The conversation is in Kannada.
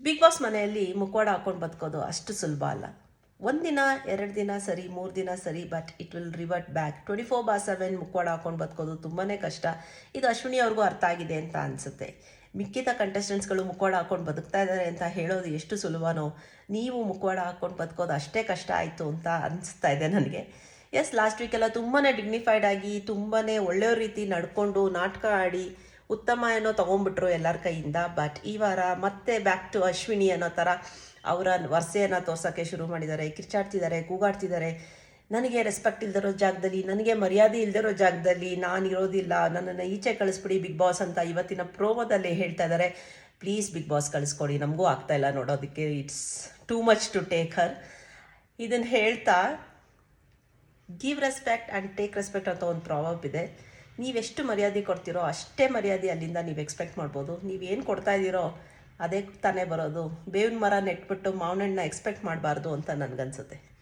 ಬಿಗ್ ಬಾಸ್ ಮನೆಯಲ್ಲಿ ಮುಖವಾಡ ಹಾಕೊಂಡು ಬದುಕೋದು ಅಷ್ಟು ಸುಲಭ ಅಲ್ಲ. ಒಂದಿನ ಎರಡು ದಿನ ಸರಿ, ಮೂರು ದಿನ ಸರಿ but it will revert back twenty four bar seven ಮುಖವಾಡ ಹಾಕೊಂಡು ಬದುಕೋದು ತುಂಬಾ ಕಷ್ಟ. ಇದು ಅಶ್ವಿನಿ ಅವ್ರಿಗೂ ಅರ್ಥ ಆಗಿದೆ ಅಂತ ಅನಿಸುತ್ತೆ. ಮಿಕ್ಕಿದ ಕಂಟೆಸ್ಟೆಂಟ್ಸ್ಗಳು ಮುಖವಾಡ ಹಾಕೊಂಡು ಬದುಕ್ತಾ ಇದ್ದಾರೆ ಅಂತ ಹೇಳೋದು ಎಷ್ಟು ಸುಲಭನೋ. ನೀವು ಮುಖವಾಡ ಹಾಕೊಂಡು ಬದುಕೋದು ಅಷ್ಟೇ ಕಷ್ಟ ಆಯಿತು ಅಂತ ಅನಿಸ್ತಾ ಇದೆ ನನಗೆ. ಎಸ್ ಲಾಸ್ಟ್ ವೀಕೆಲ್ಲ ತುಂಬಾ ಡಿಗ್ನಿಫೈಡ್ ಆಗಿ ತುಂಬಾ ಒಳ್ಳೆಯ ರೀತಿ ನಡ್ಕೊಂಡು ನಾಟಕ ಆಡಿ ಉತ್ತಮ ಏನೋ ತೊಗೊಂಡ್ಬಿಟ್ರು ಎಲ್ಲರ ಕೈಯಿಂದ. ಬಟ್ ಈ ವಾರ ಮತ್ತೆ ಬ್ಯಾಕ್ ಟು ಅಶ್ವಿನಿ ಅನ್ನೋ ಥರ ಅವರ ವರ್ಸೆಯನ್ನು ತೋರ್ಸೋಕ್ಕೆ ಶುರು ಮಾಡಿದ್ದಾರೆ. ಕಿರ್ಚಾಡ್ತಿದ್ದಾರೆ, ಕೂಗಾಡ್ತಿದ್ದಾರೆ. ನನಗೆ ರೆಸ್ಪೆಕ್ಟ್ ಇಲ್ದಿರೋ ಜಾಗದಲ್ಲಿ, ನನಗೆ ಮರ್ಯಾದೆ ಇಲ್ದಿರೋ ಜಾಗದಲ್ಲಿ ನಾನು ಇರೋದಿಲ್ಲ. ನನ್ನನ್ನು ಈಚೆ ಕಳಿಸ್ಬಿಡಿ ಬಿಗ್ ಬಾಸ್ ಅಂತ ಇವತ್ತಿನ ಪ್ರೋಮೋದಲ್ಲಿ ಹೇಳ್ತಾ ಇದ್ದಾರೆ. ಪ್ಲೀಸ್ ಬಿಗ್ ಬಾಸ್ ಕಳಿಸ್ಕೊಡಿ. ನಮಗೂ ಆಗ್ತಾ ಇಲ್ಲ ನೋಡೋದಕ್ಕೆ. It's too much to take her ಇದನ್ನು ಹೇಳ್ತಾ give respect and take respect ಅಂತ ಒಂದು ಪ್ರಾಬ್ ಇದೆ. ನೀವೆಷ್ಟು ಮರ್ಯಾದೆ ಕೊಡ್ತೀರೋ ಅಷ್ಟೇ ಮರ್ಯಾದೆ ಅಲ್ಲಿಂದ ನೀವು ಎಕ್ಸ್ಪೆಕ್ಟ್ ಮಾಡ್ಬೋದು. ನೀವೇನು ಕೊಡ್ತಾ ಇದ್ದೀರೋ ಅದೇ ತಾನೇ ಬರೋದು. ಬೇವಿನ ಮರ ನೆಟ್ಬಿಟ್ಟು ಮಾವಿನ ಹಣ್ಣನ್ನ ಎಕ್ಸ್ಪೆಕ್ಟ್ ಮಾಡಬಾರ್ದು ಅಂತ ನನಗನ್ಸುತ್ತೆ.